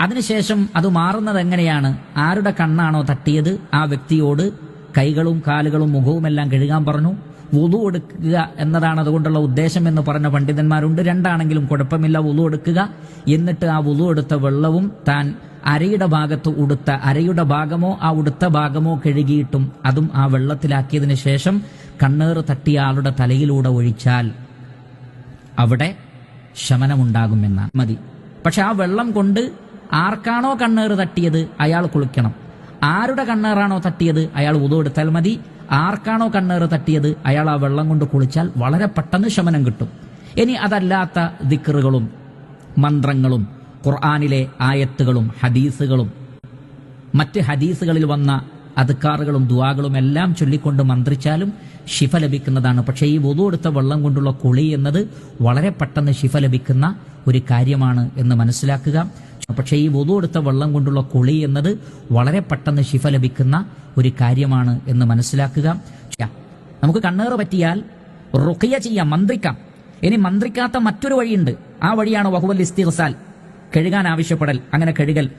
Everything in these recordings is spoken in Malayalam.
അതിനുശേഷം അത് മാറുന്നത് എങ്ങനെയാണ് ആരുടെ കണ്ണാണോ തട്ടിയത്? ആ വ്യക്തിയോട് കൈകളും കാലുകളും മുഖവും എല്ലാം കഴുകാൻ പറഞ്ഞു. വുതു എടുക്കുക എന്നതാണ് അതുകൊണ്ടുള്ള ഉദ്ദേശം എന്ന് പറഞ്ഞ പണ്ഡിതന്മാരുണ്ട്. രണ്ടാണെങ്കിലും കുഴപ്പമില്ല വുതു എടുക്കുക. എന്നിട്ട് ആ വുതു എടുത്ത വെള്ളവും താൻ അരയുടെ ഭാഗത്ത് ഉടുത്ത അരയുടെ ഭാഗമോ ആ ഉടുത്ത ഭാഗമോ കഴുകിയിട്ടും അതും ആ വെള്ളത്തിലാക്കിയതിനു ശേഷം കണ്ണേർ തട്ടിയ ആളുടെ തലയിലൂടെ ഒഴിച്ചാൽ അവിടെ ശമനമുണ്ടാകുമെന്നാണ്. മതി. പക്ഷെ ആ വെള്ളം കൊണ്ട് ആർക്കാണോ കണ്ണേറ് തട്ടിയത് അയാൾ കുളിക്കണം. ആരുടെ കണ്ണേറാണോ തട്ടിയത് അയാൾ ഉതെടുത്താൽ മതി. ആർക്കാണോ കണ്ണേറ് തട്ടിയത് അയാൾ ആ വെള്ളം കൊണ്ട് കുളിച്ചാൽ വളരെ പെട്ടെന്ന് ശമനം കിട്ടും. ഇനി അതല്ലാത്ത ദിക്കറുകളും മന്ത്രങ്ങളും ഖുർആാനിലെ ആയത്തുകളും ഹദീസുകളും മറ്റ് ഹദീസുകളിൽ വന്ന അധികാറുകളും ദുവാകളും എല്ലാം ചൊല്ലിക്കൊണ്ട് മന്ത്രിച്ചാലും ശിഫ ലഭിക്കുന്നതാണ്. പക്ഷേ ഈ വധു എടുത്ത വെള്ളം കൊണ്ടുള്ള കുളി എന്നത് വളരെ പെട്ടെന്ന് ശിഫ ലഭിക്കുന്ന ഒരു കാര്യമാണ് എന്ന് മനസ്സിലാക്കുക. പക്ഷേ ഈ വധു എടുത്ത വെള്ളം കൊണ്ടുള്ള കുളി എന്നത് വളരെ പെട്ടെന്ന് ശിഫ ലഭിക്കുന്ന ഒരു കാര്യമാണ് എന്ന് മനസ്സിലാക്കുക. നമുക്ക് കണ്ണേറ് പറ്റിയാൽ റുഖിയ ചെയ്യാം മന്ത്രിക്കാം. ഇനി മന്ത്രിക്കാത്ത മറ്റൊരു വഴിയുണ്ട്. ആ വഴിയാണ് വഹുവൽ ഇസ്തിഗ്സാൽ. കഴുകാൻ ആവശ്യപ്പെടൽ അങ്ങനെ കഴുകൽ.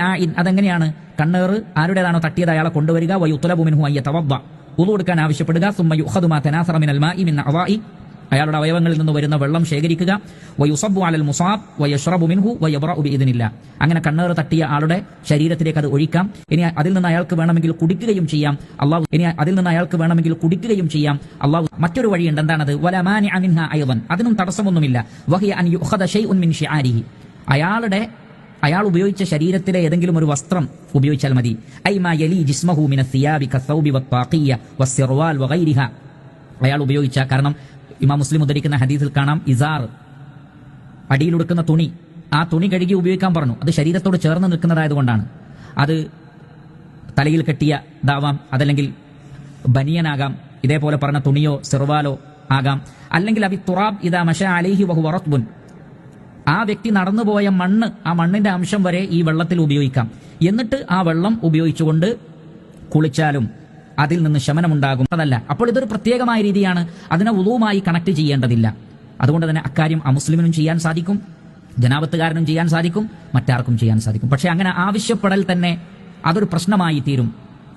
ആയിൻ അതെങ്ങനെയാണ്? കണ്ണേറ് ആരുടേതാണോ തട്ടിയത് അയാളെ കൊണ്ടുവരിക? വയുത്തലബു മിൻഹു അയ്യ തവദ്ദ ഉതു കൊടുക്കാൻ ആവശ്യപ്പെടുക. സുമ്മ യുഖദു മാ തനാസറ മിനൽ മാഇ മിൻ അവാഇ അയാളുടെ അവയവങ്ങളിൽ നിന്ന് വരുന്ന വെള്ളം ശേഖരിക്കുക. വയുസബു അലൽ മുസാബ് വയഷ്റബു മിൻഹു വയബ്ര ഉബി ഇതിനില്ല അങ്ങനെ കണ്ണേറ് തട്ടിയ ആളുടെ ശരീരത്തിലേക്ക് അത് ഒഴിക്കാം. ഇനി അതിൽ നിന്ന് അയാൾക്ക് വേണമെങ്കിൽ കുടിക്കുകയും ചെയ്യാം. അള്ളാഹു ഇനി അതിൽ നിന്ന് അയാൾക്ക് വേണമെങ്കിൽ കുടിക്കുകയും ചെയ്യാം. അള്ളാഹു മറ്റൊരു വഴിയുണ്ട്. എന്താണത്? വലമാനി അമിൻഹ അയവൻ അതിനും തടസ്സമൊന്നുമില്ല. വഹിയ അൻ യുഖദ ഉൻ മിൻ ഷിആരിഹി. അയാളുടെ അയാൾ ഉപയോഗിച്ച ശരീരത്തിലെ ഏതെങ്കിലും ഒരു വസ്ത്രം ഉപയോഗിച്ചാൽ മതി. ഐമാ യലി ജിസ്മഹു മിന സിയാബി കസൗബി വത്താഖിയ വസ്സിർവാൽ വഗൈരിഹ അയാൾ ഉപയോഗിച്ച കാരണം ഇമാം മുസ്ലിം ഉദ്ധരിക്കുന്ന ഹദീസിൽ കാണാം ഇസാർ അടിയിലൊടുക്കുന്ന തുണി. ആ തുണി കഴുകി ഉപയോഗിക്കാൻ പറഞ്ഞു. അത് ശരീരത്തോട് ചേർന്ന് നിൽക്കുന്നതായതുകൊണ്ടാണ്. അത് തലയിൽ കെട്ടിയ ദാവാം അതല്ലെങ്കിൽ ബനിയനാകാം ഇതേപോലെ പറഞ്ഞ തുണിയോ സെർവാലോ ആകാം. അല്ലെങ്കിൽ അബി തുറാബ് ഇതാ മഷ അലിഹി വഹു വറത്ബുൻ ആ വ്യക്തി നടന്നുപോയ മണ്ണ് ആ മണ്ണിന്റെ അംശം വരെ ഈ വെള്ളത്തിൽ ഉപയോഗിക്കാം. എന്നിട്ട് ആ വെള്ളം ഉപയോഗിച്ചുകൊണ്ട് കുളിച്ചാലും അതിൽ നിന്ന് ശമനമുണ്ടാകും. അതല്ല അപ്പോൾ ഇതൊരു പ്രത്യേകമായ രീതിയാണ്. അതിനെ ഉദവുമായി കണക്ട് ചെയ്യേണ്ടതില്ല. അതുകൊണ്ട് തന്നെ അക്കാര്യം അമുസ്ലിമിനും ചെയ്യാൻ സാധിക്കും ജനാപത്തുകാരനും ചെയ്യാൻ സാധിക്കും മറ്റാർക്കും ചെയ്യാൻ സാധിക്കും. പക്ഷെ അങ്ങനെ ആവശ്യപ്പെടൽ തന്നെ അതൊരു പ്രശ്നമായി തീരും.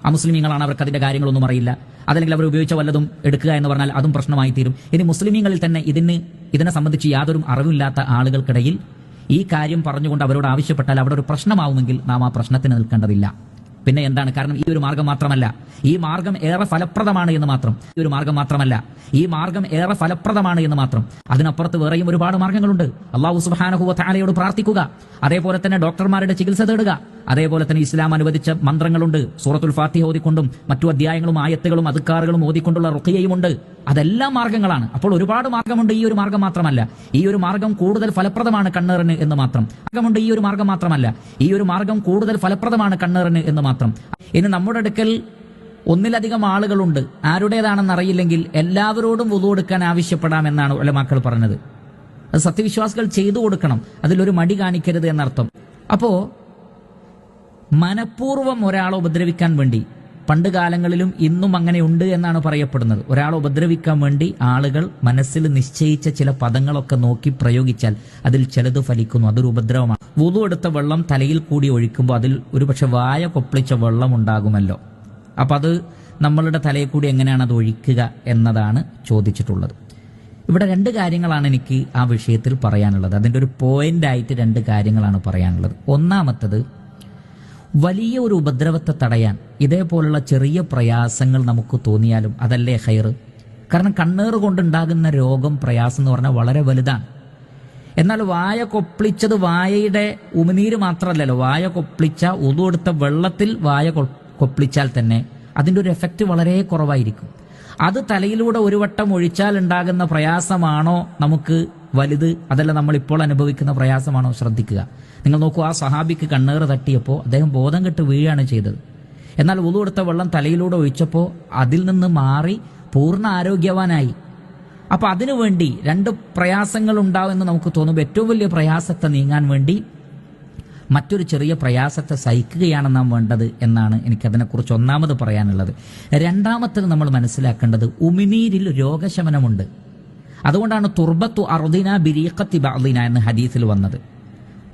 അമുസ്ലിമീങ്ങളാണ് അവർക്ക് അതിന്റെ കാര്യങ്ങളൊന്നും അറിയില്ല. അതല്ലെങ്കിൽ അവർ ഉപയോഗിച്ച വല്ലതും എടുക്കുക എന്ന് പറഞ്ഞാൽ അതും പ്രശ്നമായി തീരും. ഇനി മുസ്ലിമീങ്ങളിൽ തന്നെ ഇതിന് ഇതിനെ സംബന്ധിച്ച് യാതൊരു അറിവില്ലാത്ത ആളുകൾക്കിടയിൽ ഈ കാര്യം പറഞ്ഞുകൊണ്ട് അവരോട് ആവശ്യപ്പെട്ടാൽ അവിടെ ഒരു പ്രശ്നമാവുമെങ്കിൽ നാം ആ പ്രശ്നത്തിന് നിൽക്കേണ്ടതില്ല. പിന്നെ എന്താണ്? കാരണം ഈ ഒരു മാർഗം മാത്രമല്ല. ഈ മാർഗം ഏറെ ഫലപ്രദമാണ് എന്ന് മാത്രം. ഈ ഒരു മാർഗം മാത്രമല്ല. ഈ മാർഗം ഏറെ ഫലപ്രദമാണ് എന്ന് മാത്രം. അതിനപ്പുറത്ത് വേറെയും ഒരുപാട് മാർഗങ്ങളുണ്ട്. അള്ളാഹു സുബാനഹുവ താലയോട് പ്രാർത്ഥിക്കുക. അതേപോലെ തന്നെ ഡോക്ടർമാരുടെ ചികിത്സ തേടുക. അതേപോലെ തന്നെ ഇസ്ലാം അനുവദിച്ച മന്ത്രങ്ങളുണ്ട്. സൂറത്തുൽ ഫാത്തിഹ ഓതിക്കൊണ്ടും മറ്റു അധ്യായങ്ങളും ആയത്തുകളും അതുക്കാറുകളും ഓതിക്കൊണ്ടുള്ള റുഖിയയുമുണ്ട്. അതെല്ലാം മാർഗങ്ങളാണ്. അപ്പോൾ ഒരുപാട് മാർഗമുണ്ട് ഈ ഒരു മാർഗം മാത്രമല്ല. ഈ ഒരു മാർഗം കൂടുതൽ ഫലപ്രദമാണ് കണ്ണേറിന് എന്ന് മാത്രം. മാർഗമുണ്ട് ഈ ഒരു മാർഗം മാത്രമല്ല. ഈ ഒരു മാർഗം കൂടുതൽ ഫലപ്രദമാണ് കണ്ണേറിന് എന്ന് മാത്രം. ഇനി നമ്മുടെ അടുക്കൽ ഒന്നിലധികം ആളുകളുണ്ട്. ആരുടേതാണെന്ന് അറിയില്ലെങ്കിൽ എല്ലാവരോടും വുതു എടുക്കാൻ ആവശ്യപ്പെടാമെന്നാണ് ഉലമാക്കൾ പറഞ്ഞത്. അത് സത്യവിശ്വാസികൾ ചെയ്തു കൊടുക്കണം. അതിലൊരു മടി കാണിക്കരുത് എന്നർത്ഥം. അപ്പോ മനഃപൂർവം ഒരാളെ ഉപദ്രവിക്കാൻ വേണ്ടി. പണ്ട് കാലങ്ങളിലും ഇന്നും അങ്ങനെ ഉണ്ട് എന്നാണ് പറയപ്പെടുന്നത്. ഒരാളെ ഉപദ്രവിക്കാൻ വേണ്ടി ആളുകൾ മനസ്സിൽ നിശ്ചയിച്ച ചില പദങ്ങളൊക്കെ നോക്കി പ്രയോഗിച്ചാൽ അതിൽ ചിലത് ഫലിക്കുന്നു. അതൊരു ഉപദ്രവമാണ്. വുതു എടുത്ത വെള്ളം തലയിൽ കൂടി ഒഴിക്കുമ്പോൾ അതിൽ ഒരുപക്ഷെ വായ കൊപ്പിളിച്ച വെള്ളം ഉണ്ടാകുമല്ലോ. അപ്പൊ അത് നമ്മളുടെ തലയിൽ കൂടി എങ്ങനെയാണ് അത് ഒഴിക്കുക എന്നതാണ് ചോദിച്ചിട്ടുള്ളത്. ഇവിടെ രണ്ട് കാര്യങ്ങളാണ് എനിക്ക് ആ വിഷയത്തിൽ പറയാനുള്ളത്. അതിന്റെ ഒരു പോയിന്റ് ആയിട്ട് രണ്ട് കാര്യങ്ങളാണ് പറയാനുള്ളത്. ഒന്നാമത്തത് വലിയ ഒരു ഉപദ്രവത്തെ തടയാൻ ഇതേപോലുള്ള ചെറിയ പ്രയാസങ്ങൾ നമുക്ക് തോന്നിയാലും അതല്ലേ ഹൈർ കാരണം കണ്ണേറ് കൊണ്ടുണ്ടാകുന്ന രോഗം പ്രയാസം എന്ന് പറഞ്ഞാൽ വളരെ വലുതാണ്. എന്നാൽ വായ കൊപ്പിളിച്ചത് വായയുടെ ഉമിനീര് മാത്രമല്ലല്ലോ. വായ കൊപ്പിളിച്ച ഉതുകൊടുത്ത വെള്ളത്തിൽ വായ കൊപ്പിളിച്ചാൽ തന്നെ അതിന്റെ ഒരു എഫക്റ്റ് വളരെ കുറവായിരിക്കും. അത് തലയിലൂടെ ഒരു വട്ടം ഒഴിച്ചാൽ ഉണ്ടാകുന്ന പ്രയാസമാണോ നമുക്ക് വലുത് അതല്ല നമ്മൾ ഇപ്പോൾ അനുഭവിക്കുന്ന പ്രയാസമാണോ ശ്രദ്ധിക്കുക. നിങ്ങൾ നോക്കൂ ആ സഹാബിക്ക് കണ്ണേറ് തട്ടിയപ്പോൾ അദ്ദേഹം ബോധം കെട്ട് വീഴുകയാണ് ചെയ്തത്. എന്നാൽ ഉതു കൊടുത്ത വെള്ളം തലയിലൂടെ ഒഴിച്ചപ്പോൾ അതിൽ നിന്ന് മാറി പൂർണ ആരോഗ്യവാനായി. അപ്പൊ അതിനുവേണ്ടി രണ്ട് പ്രയാസങ്ങൾ ഉണ്ടാവുമെന്ന് നമുക്ക് തോന്നുമ്പോൾ ഏറ്റവും വലിയ പ്രയാസത്തെ നീങ്ങാൻ വേണ്ടി മറ്റൊരു ചെറിയ പ്രയാസത്തെ സഹിക്കുകയാണ് നാം വേണ്ടത് എന്നാണ് എനിക്കതിനെക്കുറിച്ച് ഒന്നാമത് പറയാനുള്ളത്. രണ്ടാമത്തത് നമ്മൾ മനസ്സിലാക്കേണ്ടത് ഉമിനീരിൽ രോഗശമനമുണ്ട്. അതുകൊണ്ടാണ് തുർബത്തു അറുദിന ബിരീഖത്തി ബാദിന എന്ന് ഹദീസിൽ വന്നത്.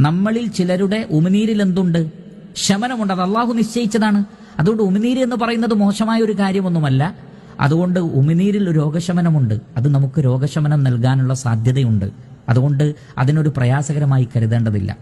നമ്മളിൽ ചിലരുടെ ഉമിനീരിൽ എന്തുണ്ട് ശമനമുണ്ട്. അത് അള്ളാഹു നിശ്ചയിച്ചതാണ്. അതുകൊണ്ട് ഉമിനീര് എന്ന് പറയുന്നത് മോശമായ ഒരു കാര്യമൊന്നുമല്ല. അതുകൊണ്ട് ഉമിനീരിൽ രോഗശമനമുണ്ട്. അത് നമുക്ക് രോഗശമനം നൽകാനുള്ള സാധ്യതയുണ്ട്. അതുകൊണ്ട് അതിനൊരു പ്രയാസകരമായി കരുതേണ്ടതില്ല.